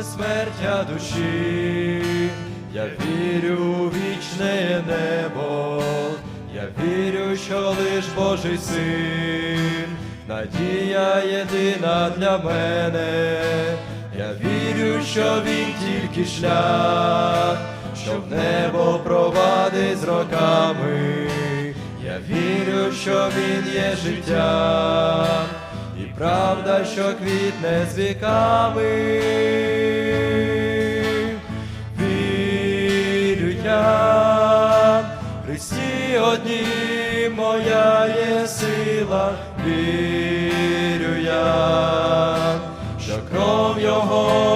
безсмертя душі, я вірю у вічне небо, я вірю, що лиш Божий син, надія єдина для мене, я вірю, що він тільки шлях, що в небо провадить з роками. Я вірю, що він є життя, правда, що квітне з віками. Вірю я, Христі одні моя є сила, вірю я, що кров Його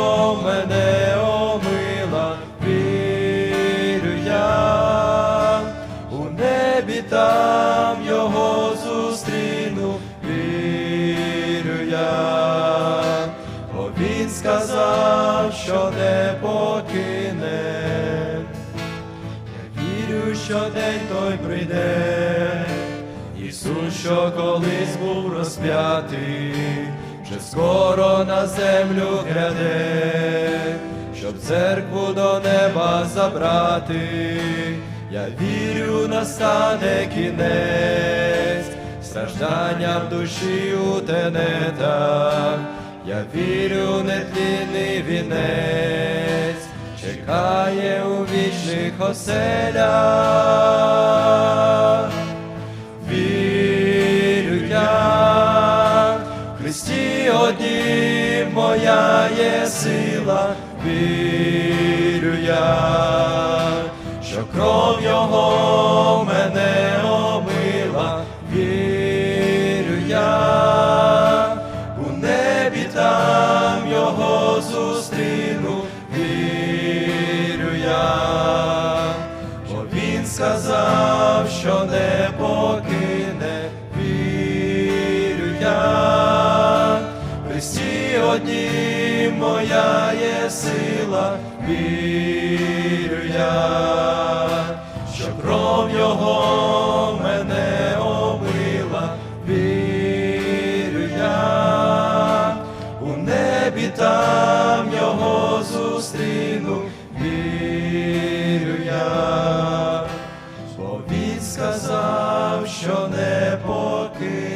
сказав, що не покине. Я вірю, що день той прийде, Ісус, що колись був розп'ятий, вже скоро на землю гряде, щоб церкву до неба забрати. Я вірю, настане кінець, страждання в душі у тенетах. Я вірю, нетлінний вінець чекає у вічних оселях. Вірю я, в Христі однім моя є сила, вірю я, що кров Його зустріну, вірю я, бо він сказав, що не покине, вірю я, Христі одні моя є сила, вірю я, що кров мене обила, у небі та. walking.